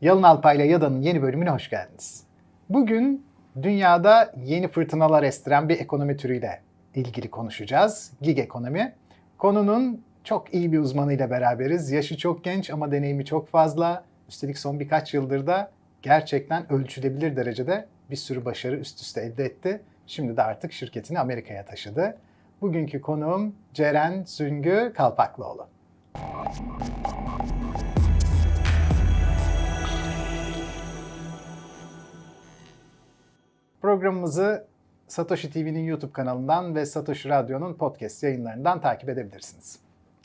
Yalın Alpay'la Yada'nın yeni bölümüne hoş geldiniz. Bugün dünyada yeni fırtınalar estiren bir ekonomi türüyle ilgili konuşacağız. Gig ekonomi. Konunun çok iyi bir uzmanıyla beraberiz. Yaşı çok genç ama deneyimi çok fazla. Üstelik son birkaç yıldır da gerçekten ölçülebilir derecede bir sürü başarı üst üste elde etti. Şimdi de artık şirketini Amerika'ya taşıdı. Bugünkü konuğum Ceren Süngü Kalpaklıoğlu. Programımızı Satoshi TV'nin YouTube kanalından ve Satoshi Radyo'nun podcast yayınlarından takip edebilirsiniz.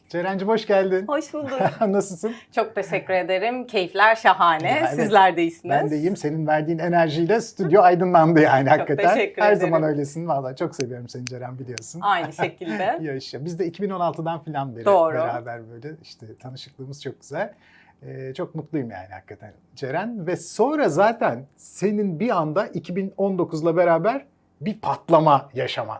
Ceren'cim hoş geldin. Hoş bulduk. Nasılsın? Çok teşekkür ederim. Keyifler şahane. Ya evet, Sizler de iyisiniz. Ben de iyiyim. Senin verdiğin enerjiyle stüdyo aydınlandı yani hakikaten. teşekkür Her ederim. zaman öylesin. Valla çok seviyorum seni Ceren biliyorsun. Aynı şekilde. Yaşa. Biz de 2016'dan falan beri Doğru. beraber böyle işte tanışıklığımız çok güzel. Ee, çok mutluyum yani hakikaten Ceren. Ve sonra zaten senin bir anda 2019'la beraber bir patlama yaşaman.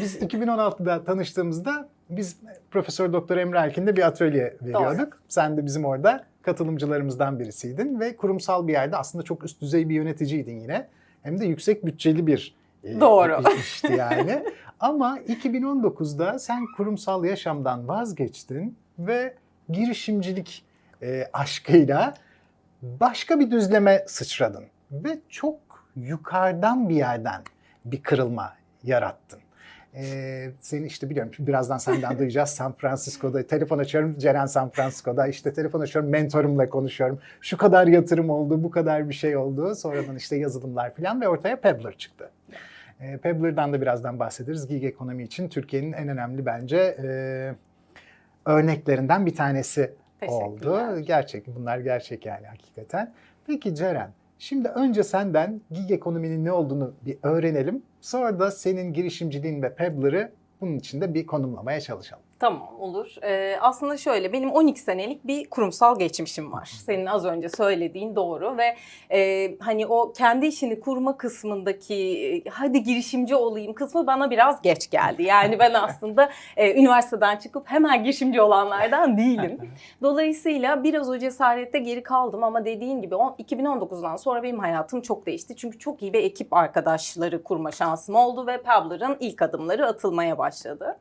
Biz 2016'da tanıştığımızda biz Profesör Doktor Emre Erkin'de bir atölye veriyorduk. Sen de bizim orada katılımcılarımızdan birisiydin ve kurumsal bir yerde aslında çok üst düzey bir yöneticiydin yine. Hem de yüksek bütçeli bir e, Doğru. işti yani. Ama 2019'da sen kurumsal yaşamdan vazgeçtin ve girişimcilik e, aşkıyla başka bir düzleme sıçradın ve çok yukarıdan bir yerden bir kırılma yarattın. Ee, seni işte biliyorum birazdan senden duyacağız San Francisco'da telefon açıyorum Ceren San Francisco'da işte telefon açıyorum mentorumla konuşuyorum şu kadar yatırım oldu bu kadar bir şey oldu sonradan işte yazılımlar falan ve ortaya Pebbler çıktı. E, Pebbler'dan da birazdan bahsederiz. Gig ekonomi için Türkiye'nin en önemli bence e, örneklerinden bir tanesi oldu. Gerçek, bunlar gerçek yani hakikaten. Peki Ceren, şimdi önce senden gig ekonominin ne olduğunu bir öğrenelim. Sonra da senin girişimciliğin ve Pebbler'ı bunun içinde bir konumlamaya çalışalım. Tamam olur. Ee, aslında şöyle benim 12 senelik bir kurumsal geçmişim var. Senin az önce söylediğin doğru ve e, hani o kendi işini kurma kısmındaki e, hadi girişimci olayım kısmı bana biraz geç geldi. Yani ben aslında e, üniversiteden çıkıp hemen girişimci olanlardan değilim. Dolayısıyla biraz o cesarette geri kaldım ama dediğin gibi on- 2019'dan sonra benim hayatım çok değişti. Çünkü çok iyi bir ekip arkadaşları kurma şansım oldu ve Pebbler'ın ilk adımları atılmaya başladı.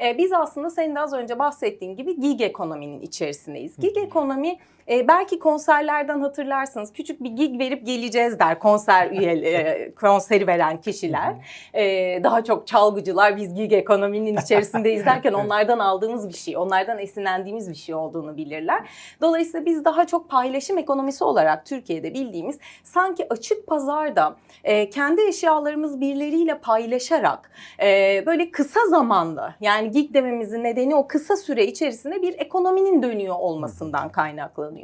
Ee, biz aslında senin de az önce bahsettiğin gibi gig ekonominin içerisindeyiz. Gig ekonomi e, belki konserlerden hatırlarsınız küçük bir gig verip geleceğiz der konser üyeleri, konseri veren kişiler. Ee, daha çok çalgıcılar biz gig ekonominin içerisindeyiz derken onlardan aldığımız bir şey, onlardan esinlendiğimiz bir şey olduğunu bilirler. Dolayısıyla biz daha çok paylaşım ekonomisi olarak Türkiye'de bildiğimiz sanki açık pazarda e, kendi eşyalarımız birileriyle paylaşarak e, böyle kısa zamanda yani gig dememizin nedeni o kısa süre içerisinde bir ekonominin dönüyor olmasından kaynaklanıyor.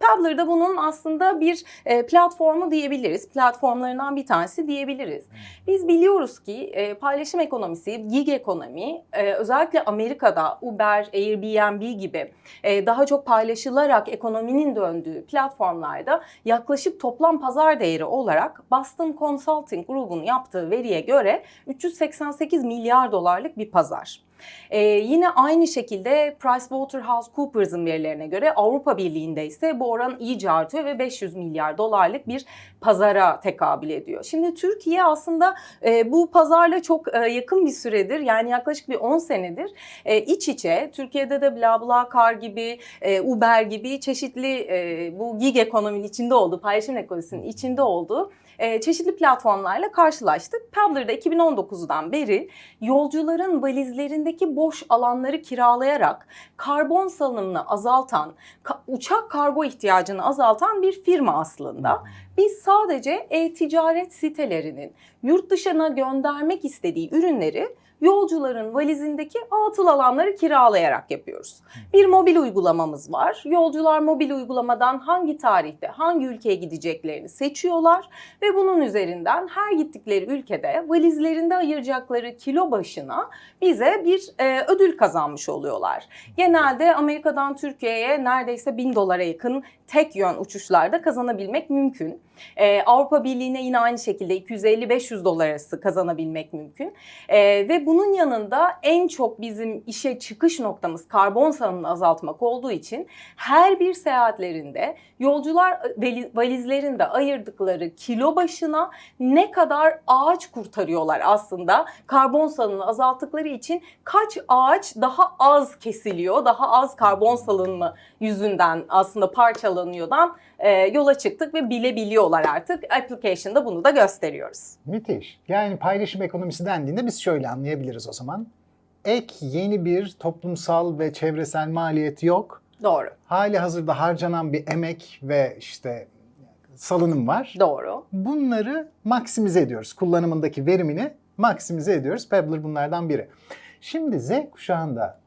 Pebbler da bunun aslında bir e, platformu diyebiliriz. Platformlarından bir tanesi diyebiliriz. Biz biliyoruz ki e, paylaşım ekonomisi, gig ekonomi e, özellikle Amerika'da Uber, Airbnb gibi daha çok paylaşılarak ekonominin döndüğü platformlarda yaklaşık toplam pazar değeri olarak Boston Consulting grubunun yaptığı veriye göre 388 milyar dolarlık bir pazar. Ee, yine aynı şekilde PricewaterhouseCoopers'ın verilerine göre Avrupa Birliği'nde ise bu oran iyice artıyor ve 500 milyar dolarlık bir pazara tekabül ediyor. Şimdi Türkiye aslında e, bu pazarla çok e, yakın bir süredir yani yaklaşık bir 10 senedir e, iç içe Türkiye'de de BlaBlaCar gibi e, Uber gibi çeşitli e, bu gig ekonominin içinde olduğu paylaşım ekonomisinin içinde olduğu e, çeşitli platformlarla karşılaştık. Pebbler'da 2019'dan beri yolcuların valizlerindeki boş alanları kiralayarak karbon salınımını azaltan, ka- uçak kargo ihtiyacını azaltan bir firma aslında. Biz sadece e-ticaret sitelerinin yurt dışına göndermek istediği ürünleri yolcuların valizindeki atıl alanları kiralayarak yapıyoruz. Bir mobil uygulamamız var. Yolcular mobil uygulamadan hangi tarihte, hangi ülkeye gideceklerini seçiyorlar ve bunun üzerinden her gittikleri ülkede valizlerinde ayıracakları kilo başına bize bir e, ödül kazanmış oluyorlar. Genelde Amerika'dan Türkiye'ye neredeyse 1000 dolara yakın tek yön uçuşlarda kazanabilmek mümkün. Ee, Avrupa Birliği'ne yine aynı şekilde 250-500 dolar arası kazanabilmek mümkün. Ee, ve bunun yanında en çok bizim işe çıkış noktamız karbon salımını azaltmak olduğu için her bir seyahatlerinde yolcular vali- valizlerinde ayırdıkları kilo başına ne kadar ağaç kurtarıyorlar aslında. Karbon salınımını azalttıkları için kaç ağaç daha az kesiliyor, daha az karbon salınımı yüzünden aslında parçalanıyordan e, yola çıktık ve bilebiliyorlar artık. Application'da bunu da gösteriyoruz. Müthiş. Yani paylaşım ekonomisi dendiğinde biz şöyle anlayabiliriz o zaman. Ek yeni bir toplumsal ve çevresel maliyet yok. Doğru, Hali hazırda harcanan bir emek ve işte salınım var. doğru. Bunları maksimize ediyoruz. Kullanımındaki verimini maksimize ediyoruz. Pebbler bunlardan biri. Şimdi Z kuşağında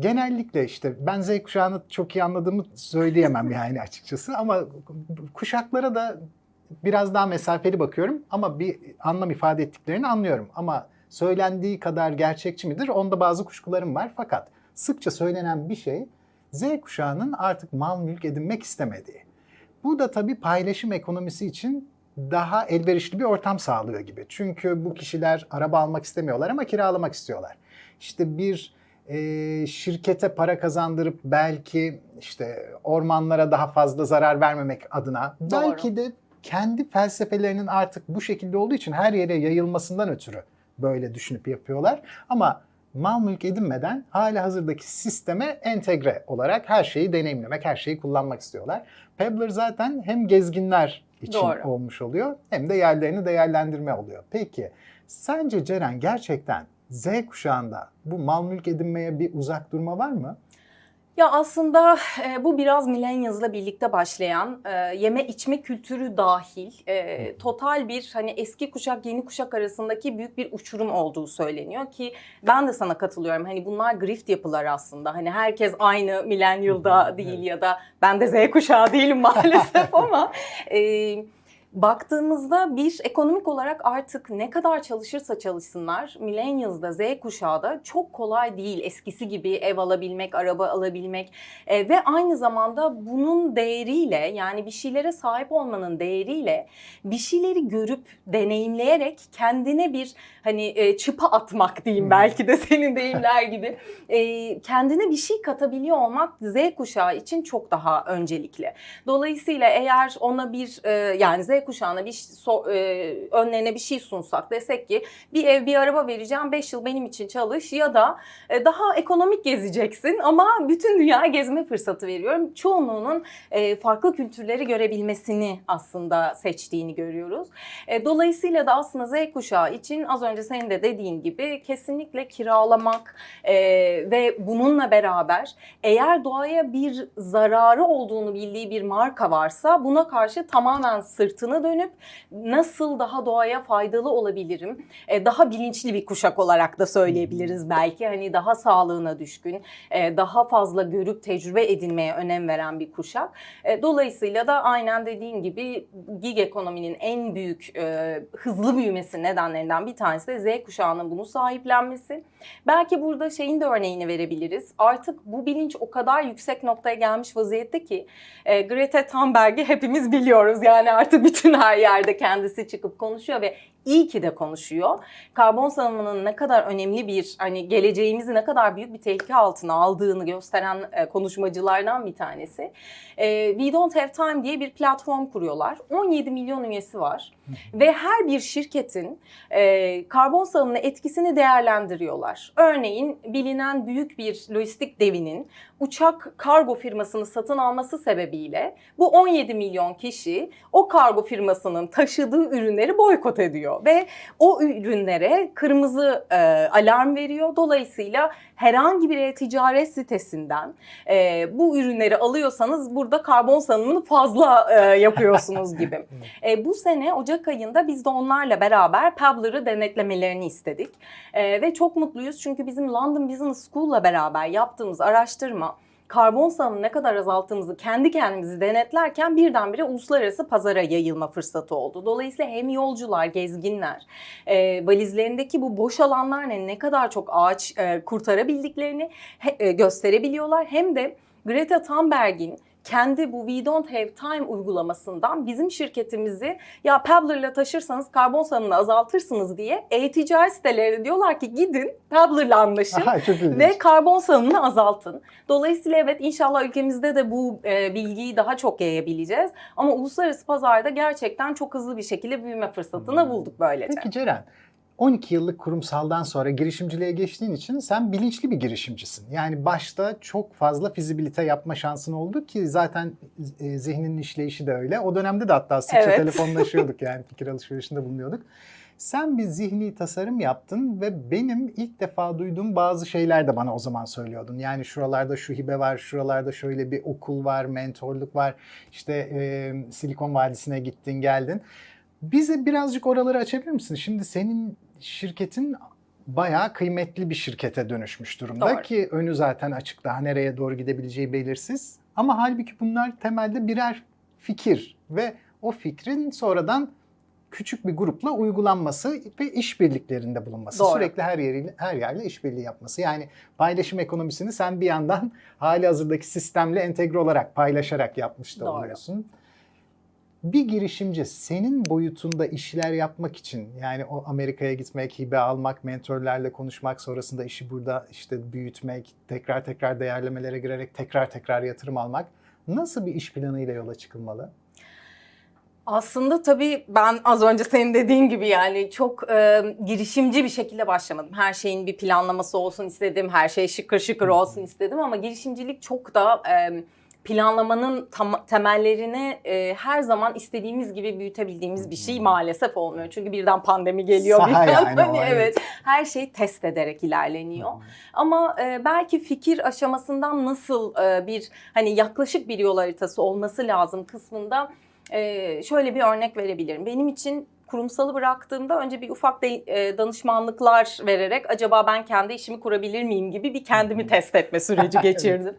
genellikle işte ben Z kuşağını çok iyi anladığımı söyleyemem yani açıkçası ama kuşaklara da biraz daha mesafeli bakıyorum ama bir anlam ifade ettiklerini anlıyorum. Ama söylendiği kadar gerçekçi midir? Onda bazı kuşkularım var. Fakat sıkça söylenen bir şey Z kuşağının artık mal mülk edinmek istemediği. Bu da tabii paylaşım ekonomisi için daha elverişli bir ortam sağlıyor gibi. Çünkü bu kişiler araba almak istemiyorlar ama kiralamak istiyorlar. İşte bir e, şirkete para kazandırıp belki işte ormanlara daha fazla zarar vermemek adına Doğru. belki de kendi felsefelerinin artık bu şekilde olduğu için her yere yayılmasından ötürü böyle düşünüp yapıyorlar. Ama mal mülk edinmeden hala hazırdaki sisteme entegre olarak her şeyi deneyimlemek, her şeyi kullanmak istiyorlar. Pebbler zaten hem gezginler için Doğru. olmuş oluyor hem de yerlerini değerlendirme oluyor. Peki sence Ceren gerçekten Z kuşağında bu mal mülk edinmeye bir uzak durma var mı? Ya aslında e, bu biraz millennials'la birlikte başlayan e, yeme içme kültürü dahil e, total bir hani eski kuşak yeni kuşak arasındaki büyük bir uçurum olduğu söyleniyor ki ben de sana katılıyorum. Hani bunlar grift yapılar aslında. Hani herkes aynı millennial'da değil ya da ben de Z kuşağı değilim maalesef ama e, baktığımızda bir ekonomik olarak artık ne kadar çalışırsa çalışsınlar millennials'da Z kuşağı da çok kolay değil eskisi gibi ev alabilmek, araba alabilmek e, ve aynı zamanda bunun değeriyle yani bir şeylere sahip olmanın değeriyle bir şeyleri görüp deneyimleyerek kendine bir hani e, çıpa atmak diyeyim Hmm. belki de senin deyimler gibi e, kendine bir şey katabiliyor olmak Z kuşağı için çok daha öncelikli. Dolayısıyla eğer ona bir e, yani Z kuşağına bir so, e, önlerine bir şey sunsak desek ki bir ev bir araba vereceğim 5 yıl benim için çalış ya da e, daha ekonomik gezeceksin ama bütün dünya gezme fırsatı veriyorum. Çoğunluğunun e, farklı kültürleri görebilmesini aslında seçtiğini görüyoruz. E, dolayısıyla da aslında Z kuşağı için az önce senin de dediğin gibi kesinlikle kiralamak e, ve bununla beraber eğer doğaya bir zararı olduğunu bildiği bir marka varsa buna karşı tamamen sırtını dönüp nasıl daha doğaya faydalı olabilirim? E, daha bilinçli bir kuşak olarak da söyleyebiliriz belki. Hani daha sağlığına düşkün, e, daha fazla görüp tecrübe edinmeye önem veren bir kuşak. E, dolayısıyla da aynen dediğin gibi gig ekonominin en büyük e, hızlı büyümesi nedenlerinden bir tanesi de Z kuşağının bunu sahiplenmesi. Belki burada şeyin de örneğini verebiliriz. Artık bu bilinç o kadar yüksek noktaya gelmiş vaziyette ki e, Greta Thunberg'i hepimiz biliyoruz. Yani artık bütün her yerde kendisi çıkıp konuşuyor ve iyi ki de konuşuyor. Karbon salımının ne kadar önemli bir hani geleceğimizi ne kadar büyük bir tehlike altına aldığını gösteren e, konuşmacılardan bir tanesi. E, We Don't Have Time diye bir platform kuruyorlar. 17 milyon üyesi var ve her bir şirketin e, karbon salımına etkisini değerlendiriyorlar. Örneğin bilinen büyük bir lojistik devinin uçak kargo firmasını satın alması sebebiyle bu 17 milyon kişi o kargo firmasının taşıdığı ürünleri boykot ediyor ve o ürünlere kırmızı e, alarm veriyor. Dolayısıyla herhangi bir e-ticaret sitesinden e, bu ürünleri alıyorsanız burada karbon salımını fazla e, yapıyorsunuz gibi. E, bu sene Ocak ayında biz de onlarla beraber Pebbler'ı denetlemelerini istedik. E, ve çok mutluyuz çünkü bizim London Business School'la beraber yaptığımız araştırma karbon salımını ne kadar azalttığımızı kendi kendimizi denetlerken birdenbire uluslararası pazara yayılma fırsatı oldu. Dolayısıyla hem yolcular, gezginler e, valizlerindeki bu boş alanlarla ne kadar çok ağaç e, kurtarabildiklerini he- e, gösterebiliyorlar. Hem de Greta Thunberg'in kendi bu We Don't Have Time uygulamasından bizim şirketimizi ya Pabbler'la taşırsanız karbon salımını azaltırsınız diye e-ticaret siteleri diyorlar ki gidin Pabbler'la anlaşın. Aha. Ve karbon salımını azaltın. Dolayısıyla evet inşallah ülkemizde de bu e, bilgiyi daha çok yayabileceğiz. Ama uluslararası pazarda gerçekten çok hızlı bir şekilde büyüme fırsatını Hmm. bulduk böylece. Peki Ceren, 12 yıllık kurumsaldan sonra girişimciliğe geçtiğin için sen bilinçli bir girişimcisin. Yani başta çok fazla fizibilite yapma şansın oldu ki zaten e, zihninin işleyişi de öyle. O dönemde de hatta sıkça Evet. telefonlaşıyorduk yani fikir alışverişinde bulunuyorduk. Sen bir zihni tasarım yaptın ve benim ilk defa duyduğum bazı şeyler de bana o zaman söylüyordun. Yani şuralarda şu hibe var, şuralarda şöyle bir okul var, mentorluk var. İşte e, Silikon Vadisi'ne gittin, geldin. Bize birazcık oraları açabilir misin? Şimdi senin şirketin bayağı kıymetli bir şirkete dönüşmüş durumda Doğru. ki önü zaten açık daha nereye doğru gidebileceği belirsiz. Ama halbuki bunlar temelde birer fikir ve o fikrin sonradan küçük bir grupla uygulanması ve işbirliklerinde bulunması. Doğru. Sürekli her yeriyle her yerle işbirliği yapması. Yani paylaşım ekonomisini sen bir yandan hali hazırdaki sistemle entegre olarak paylaşarak yapmış da Doğru. oluyorsun. Bir girişimci senin boyutunda işler yapmak için yani o Amerika'ya gitmek, hibe almak, mentorlarla konuşmak, sonrasında işi burada işte büyütmek, tekrar tekrar değerlemelere girerek tekrar tekrar yatırım almak nasıl bir iş planıyla yola çıkılmalı? Aslında tabii ben az önce senin dediğin gibi yani çok e, girişimci bir şekilde başlamadım. Her şeyin bir planlaması olsun istedim, her şey şıkır şıkır olsun istedim ama girişimcilik çok da e, planlamanın tam, temellerini e, her zaman istediğimiz gibi büyütebildiğimiz bir şey maalesef olmuyor. Çünkü birden pandemi geliyor. Saha birden yani o, hani evet. her şey test ederek ilerleniyor. Ama e, belki fikir aşamasından nasıl e, bir hani yaklaşık bir yol haritası olması lazım kısmında e, şöyle bir örnek verebilirim. Benim için kurumsalı bıraktığımda önce bir ufak de, e, danışmanlıklar vererek acaba ben kendi işimi kurabilir miyim gibi bir kendimi test etme süreci geçirdim.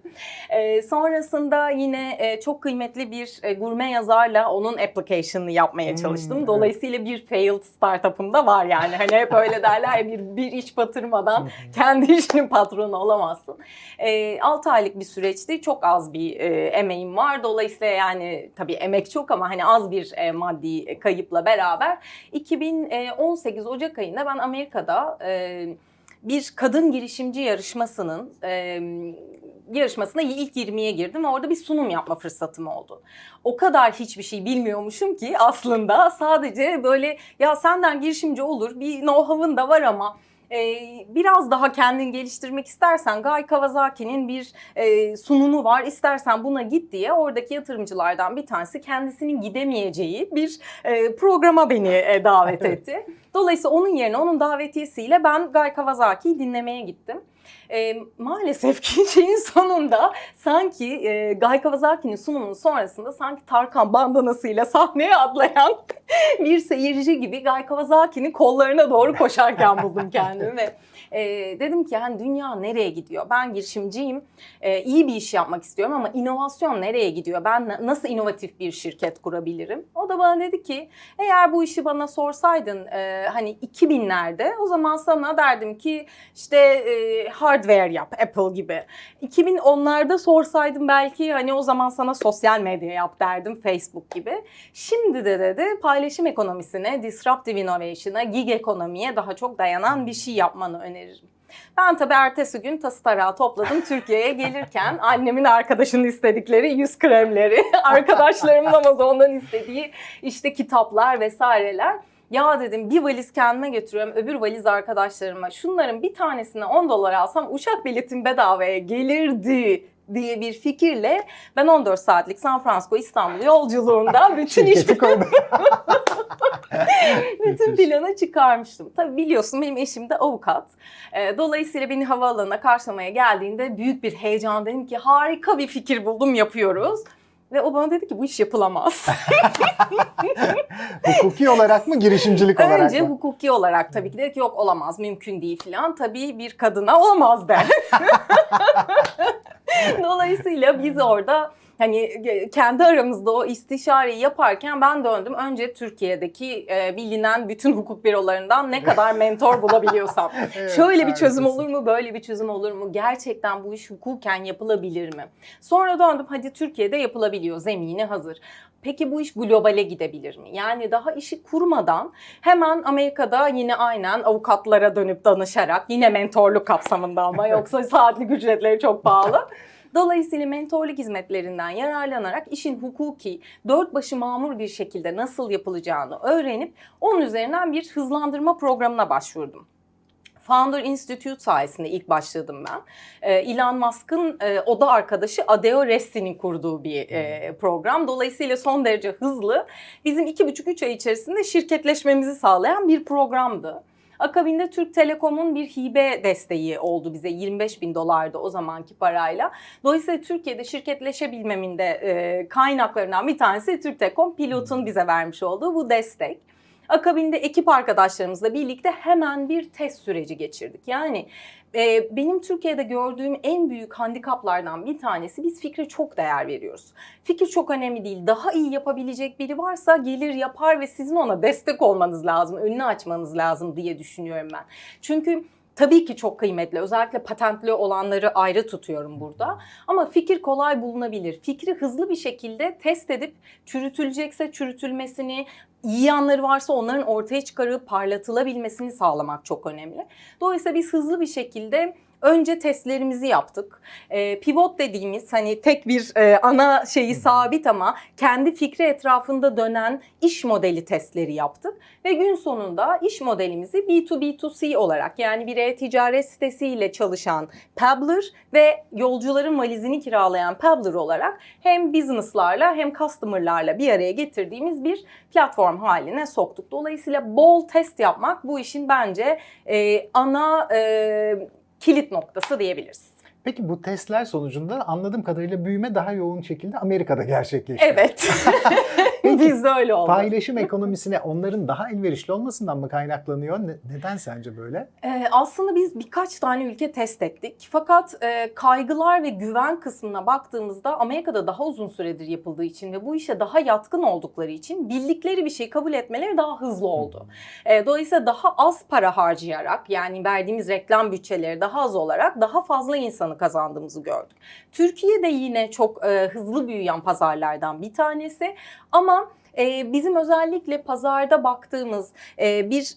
E, sonrasında yine e, çok kıymetli bir e, gurme yazarla onun application'ını yapmaya Hmm, çalıştım. evet. Dolayısıyla bir failed startup'ım da var yani. Hani hep öyle derler ya bir, bir iş batırmadan kendi işinin patronu olamazsın. E, 6 aylık bir süreçti. Çok az bir e, emeğim var. Dolayısıyla yani tabii emek çok ama hani az bir e, maddi kayıpla beraber 2018 Ocak ayında ben Amerika'da e, bir kadın girişimci yarışmasının e, yarışmasına ilk 20'ye girdim ve orada bir sunum yapma fırsatım oldu. O kadar hiçbir şey bilmiyormuşum ki aslında sadece böyle ya senden girişimci olur bir know-how'ın da var ama e, biraz daha kendini geliştirmek istersen Guy Kawasaki'nin bir e, sunumu var. İstersen buna git diye oradaki yatırımcılardan bir tanesi kendisinin gidemeyeceği bir e, programa beni e, davet etti. Dolayısıyla onun yerine onun davetiyesiyle ben Guy Kawasaki'yi dinlemeye gittim. E, maalesef ki şeyin sonunda sanki e, Guy Kawasaki'nin sunumunun sonrasında sanki Tarkan bandanasıyla sahneye atlayan bir seyirci gibi Guy Kawasaki'nin kollarına doğru koşarken buldum kendimi ve e, dedim ki hani dünya nereye gidiyor? Ben girişimciyim, e, iyi bir iş yapmak istiyorum ama inovasyon nereye gidiyor? Ben na- nasıl inovatif bir şirket kurabilirim? O da bana dedi ki eğer bu işi bana sorsaydın e, hani 2000'lerde o zaman sana derdim ki işte e, hardware yap Apple gibi. 2010'larda sorsaydım belki hani o zaman sana sosyal medya yap derdim Facebook gibi. Şimdi de dedi paylaşım ekonomisine, disruptive innovation'a, gig ekonomiye daha çok dayanan bir şey yapmanı öneririm. Ben tabii ertesi gün tası tarağı topladım Türkiye'ye gelirken annemin arkadaşının istedikleri yüz kremleri, arkadaşlarımın Amazon'dan istediği işte kitaplar vesaireler. Ya dedim bir valiz kendime götürüyorum öbür valiz arkadaşlarıma. Şunların bir tanesine 10 dolar alsam uçak biletim bedavaya gelirdi diye bir fikirle ben 14 saatlik San Francisco İstanbul yolculuğunda bütün iş bütün planı çıkarmıştım. Tabii biliyorsun benim eşim de avukat. Ee, Dolayısıyla beni havaalanına karşılamaya geldiğinde büyük bir heyecan dedim ki harika bir fikir buldum yapıyoruz. Ve o bana dedi ki bu iş yapılamaz. Hukuki olarak mı, girişimcilik olarak Önce mı? hukuki olarak tabii ki dedi ki yok olamaz mümkün değil falan. Tabii bir kadına olamaz der. Dolayısıyla biz orada hani e, kendi aramızda o istişareyi yaparken ben döndüm. Önce Türkiye'deki e, bilinen bütün hukuk bürolarından ne kadar mentor bulabiliyorsam. Evet, Şöyle bir çözüm olur mu, böyle bir çözüm olur mu? Gerçekten bu iş hukuken yapılabilir mi? Sonra döndüm hadi Türkiye'de yapılabiliyor, zemini hazır. Peki bu iş globale gidebilir mi? Yani daha işi kurmadan hemen Amerika'da yine aynen avukatlara dönüp danışarak yine mentorluk kapsamında ama yoksa saatlik ücretleri çok pahalı. Dolayısıyla mentorluk hizmetlerinden yararlanarak işin hukuki, dört başı mamur bir şekilde nasıl yapılacağını öğrenip onun üzerinden bir hızlandırma programına başvurdum. Founder Institute sayesinde ilk başladım ben. Ee, Elon Musk'ın e, oda arkadaşı Adeo Resti'nin kurduğu bir e, program. Dolayısıyla son derece hızlı, bizim iki buçuk üç ay içerisinde şirketleşmemizi sağlayan bir programdı. Akabinde Türk Telekom'un bir hibe desteği oldu bize 25 bin dolardı o zamanki parayla. Dolayısıyla Türkiye'de şirketleşebilmemin de e, kaynaklarından bir tanesi Türk Telekom pilotun bize vermiş olduğu bu destek. Akabinde ekip arkadaşlarımızla birlikte hemen bir test süreci geçirdik. Yani e, benim Türkiye'de gördüğüm en büyük handikaplardan bir tanesi biz fikre çok değer veriyoruz. Fikir çok önemli değil. Daha iyi yapabilecek biri varsa gelir yapar ve sizin ona destek olmanız lazım, önünü açmanız lazım diye düşünüyorum ben. Çünkü tabii ki çok kıymetli. Özellikle patentli olanları ayrı tutuyorum burada. Ama fikir kolay bulunabilir. Fikri hızlı bir şekilde test edip çürütülecekse çürütülmesini, iyi yanları varsa onların ortaya çıkarıp parlatılabilmesini sağlamak çok önemli. Dolayısıyla biz hızlı bir şekilde önce testlerimizi yaptık. Ee, pivot dediğimiz hani tek bir e, ana şeyi sabit ama kendi fikri etrafında dönen iş modeli testleri yaptık. Ve gün sonunda iş modelimizi B2B2C olarak yani bir e-ticaret sitesiyle çalışan Pabbler ve yolcuların valizini kiralayan Pabbler olarak hem business'larla hem customer'larla bir araya getirdiğimiz bir platform haline soktuk. Dolayısıyla bol test yapmak bu işin bence e, ana e, kilit noktası diyebiliriz. Peki bu testler sonucunda anladığım kadarıyla büyüme daha yoğun şekilde Amerika'da gerçekleşiyor. Evet. Bizde öyle oldu. Paylaşım ekonomisine onların daha elverişli olmasından mı kaynaklanıyor? Ne- neden sence böyle? Ee, aslında biz birkaç tane ülke test ettik. Fakat e, kaygılar ve güven kısmına baktığımızda Amerika'da daha uzun süredir yapıldığı için ve bu işe daha yatkın oldukları için bildikleri bir şeyi kabul etmeleri daha hızlı oldu. E, dolayısıyla daha az para harcayarak yani verdiğimiz reklam bütçeleri daha az olarak daha fazla insanı kazandığımızı gördük. Türkiye de yine çok e, hızlı büyüyen pazarlardan bir tanesi ama bizim özellikle pazarda baktığımız bir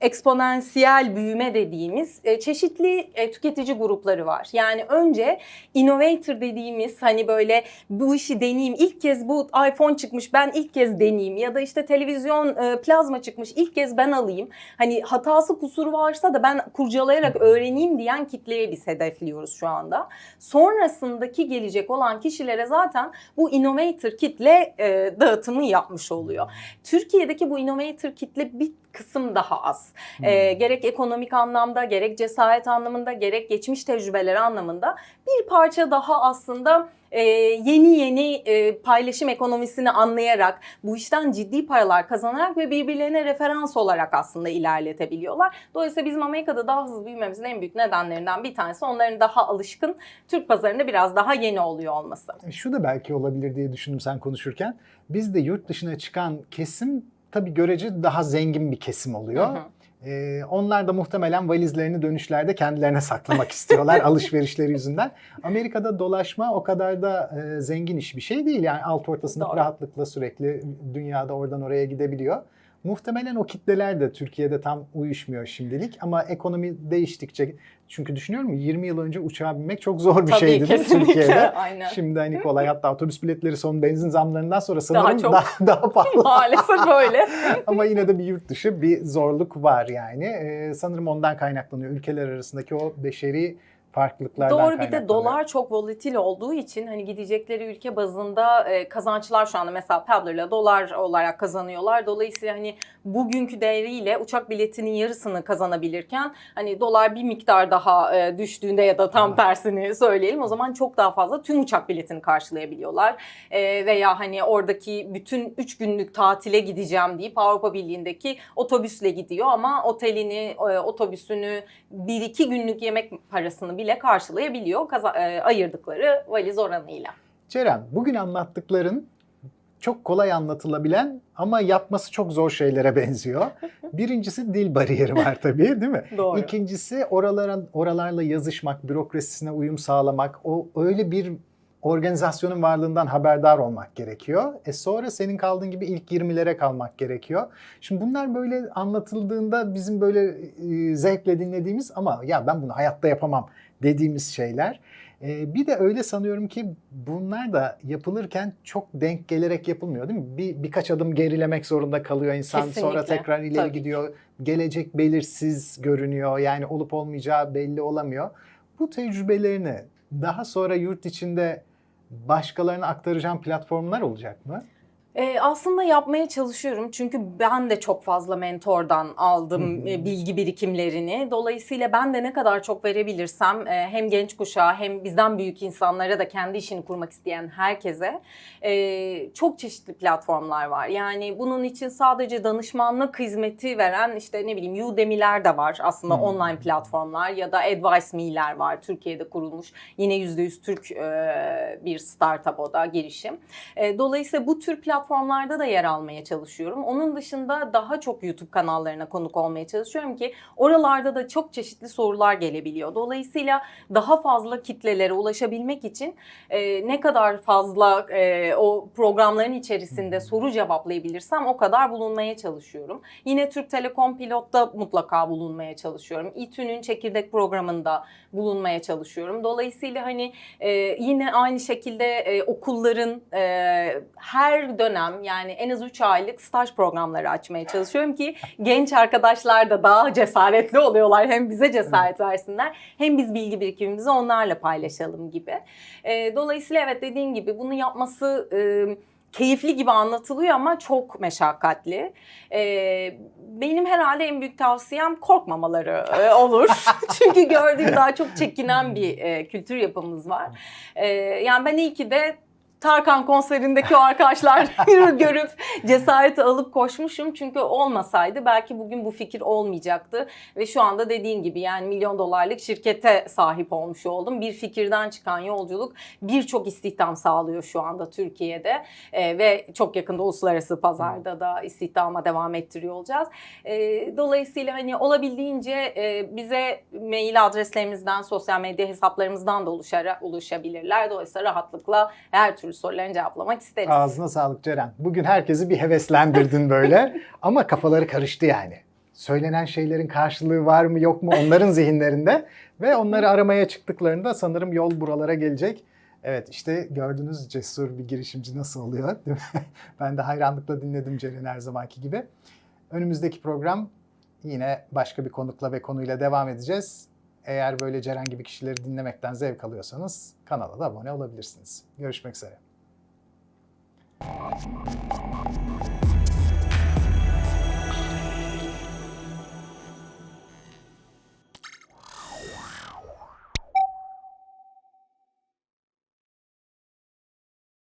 eksponansiyel büyüme dediğimiz e, çeşitli e, tüketici grupları var. Yani önce innovator dediğimiz hani böyle bu işi deneyeyim ilk kez bu iPhone çıkmış ben ilk kez deneyeyim ya da işte televizyon e, plazma çıkmış ilk kez ben alayım. Hani hatası kusuru varsa da ben kurcalayarak öğreneyim diyen kitleye biz hedefliyoruz şu anda. Sonrasındaki gelecek olan kişilere zaten bu innovator kitle e, dağıtımı yapmış oluyor. Türkiye'deki bu innovator kitle bir kısım daha az. Ee, gerek ekonomik anlamda, gerek cesaret anlamında, gerek geçmiş tecrübeleri anlamında bir parça daha aslında e, yeni yeni e, paylaşım ekonomisini anlayarak, bu işten ciddi paralar kazanarak ve birbirlerine referans olarak aslında ilerletebiliyorlar. Dolayısıyla bizim Amerika'da daha hızlı büyümemizin en büyük nedenlerinden bir tanesi onların daha alışkın, Türk pazarında biraz daha yeni oluyor olması. Şu da belki olabilir diye düşündüm sen konuşurken. Bizde yurt dışına çıkan kesim tabii görece daha zengin bir kesim oluyor. Hı hı. Ee, onlar da muhtemelen valizlerini dönüşlerde kendilerine saklamak istiyorlar alışverişleri yüzünden. Amerika'da dolaşma o kadar da e, zengin iş bir şey değil. Yani alt ortasında Doğru. rahatlıkla sürekli dünyada oradan oraya gidebiliyor. Muhtemelen o kitleler de Türkiye'de tam uyuşmuyor şimdilik ama ekonomi değiştikçe çünkü düşünüyorum 20 yıl önce uçağa binmek çok zor bir Tabii şeydi değil mi. Türkiye'de. Aynen. Şimdi hani kolay hatta otobüs biletleri son benzin zamlarından sonra sanırım çok. daha, daha pahalı. Maalesef öyle. Ama yine de bir yurt dışı bir zorluk var yani. Ee, sanırım ondan kaynaklanıyor. Ülkeler arasındaki o beşeri farklılıklardan Doğru bir de dolar çok volatil olduğu için hani gidecekleri ülke bazında e, kazançlar şu anda mesela Pabbler'la dolar olarak kazanıyorlar. Dolayısıyla hani bugünkü değeriyle uçak biletinin yarısını kazanabilirken hani dolar bir miktar daha e, düştüğünde ya da tam Evet. tersini söyleyelim o zaman çok daha fazla tüm uçak biletini karşılayabiliyorlar. E, veya hani oradaki bütün 3 günlük tatile gideceğim deyip Avrupa Birliği'ndeki otobüsle gidiyor ama otelini, e, otobüsünü 1-2 günlük yemek parasını bile karşılayabiliyor kaza- e, ayırdıkları valiz oranıyla. Ceren, bugün anlattıkların çok kolay anlatılabilen ama yapması çok zor şeylere benziyor. Birincisi dil bariyeri var tabii değil mi? Doğru. İkincisi oralara, oralarla yazışmak, bürokrasisine uyum sağlamak, o öyle bir organizasyonun varlığından haberdar olmak gerekiyor. E sonra senin kaldığın gibi ilk 20'lere kalmak gerekiyor. Şimdi bunlar böyle anlatıldığında bizim böyle e, zevkle dinlediğimiz ama ya ben bunu hayatta yapamam dediğimiz şeyler. E, bir de öyle sanıyorum ki bunlar da yapılırken çok denk gelerek yapılmıyor değil mi? Bir, birkaç adım gerilemek zorunda kalıyor insan sonra Kesinlikle, tekrar ileri tabii gidiyor. Gelecek belirsiz görünüyor yani olup olmayacağı belli olamıyor. Bu tecrübelerini daha sonra yurt içinde başkalarına aktaracağım platformlar olacak mı? Ee, aslında yapmaya çalışıyorum çünkü ben de çok fazla mentordan aldım e, bilgi birikimlerini. Dolayısıyla ben de ne kadar çok verebilirsem e, hem genç kuşağa hem bizden büyük insanlara da kendi işini kurmak isteyen herkese e, çok çeşitli platformlar var. Yani bunun için sadece danışmanlık hizmeti veren işte ne bileyim Udemy'ler de var aslında Hı. online platformlar ya da Advice Me'ler var Türkiye'de kurulmuş yine %100 Türk e, bir startup o da girişim. E, Dolayısıyla bu tür platformlarda da yer almaya çalışıyorum. Onun dışında daha çok YouTube kanallarına konuk olmaya çalışıyorum ki oralarda da çok çeşitli sorular gelebiliyor. Dolayısıyla daha fazla kitlelere ulaşabilmek için e, ne kadar fazla e, o programların içerisinde soru cevaplayabilirsem o kadar bulunmaya çalışıyorum. Yine Türk Telekom Pilot'ta mutlaka bulunmaya çalışıyorum. İTÜ'nün çekirdek programında bulunmaya çalışıyorum. Dolayısıyla hani e, yine aynı şekilde e, okulların e, her dönem yani en az 3 aylık staj programları açmaya çalışıyorum ki genç arkadaşlar da daha cesaretli oluyorlar. Hem bize cesaret versinler hem biz bilgi birikimimizi onlarla paylaşalım gibi. E, dolayısıyla evet dediğin gibi bunu yapması e, keyifli gibi anlatılıyor ama çok meşakkatli. E, benim herhalde en büyük tavsiyem korkmamaları e, olur. Çünkü gördüğüm daha çok çekinen bir e, kültür yapımız var. E, yani ben iyi ki de Tarkan konserindeki o arkadaşlar görüp cesareti alıp koşmuşum. Çünkü olmasaydı belki bugün bu fikir olmayacaktı. Ve şu anda dediğin gibi yani milyon dolarlık şirkete sahip olmuş oldum. Bir fikirden çıkan yolculuk birçok istihdam sağlıyor şu anda Türkiye'de. Ee, ve çok yakında uluslararası pazarda da istihdama devam ettiriyor olacağız. Ee, dolayısıyla hani olabildiğince e, bize mail adreslerimizden, sosyal medya hesaplarımızdan da ulaşar, ulaşabilirler. Dolayısıyla rahatlıkla her türlü sorularını cevaplamak isteriz. Ağzına sağlık Ceren. Bugün herkesi bir heveslendirdin böyle ama kafaları karıştı yani. Söylenen şeylerin karşılığı var mı yok mu onların zihinlerinde ve onları aramaya çıktıklarında sanırım yol buralara gelecek. Evet işte gördünüz cesur bir girişimci nasıl oluyor değil mi? Ben de hayranlıkla dinledim Ceren her zamanki gibi. Önümüzdeki program yine başka bir konukla ve konuyla devam edeceğiz. Eğer böyle Ceren gibi kişileri dinlemekten zevk alıyorsanız kanala da abone olabilirsiniz. Görüşmek üzere.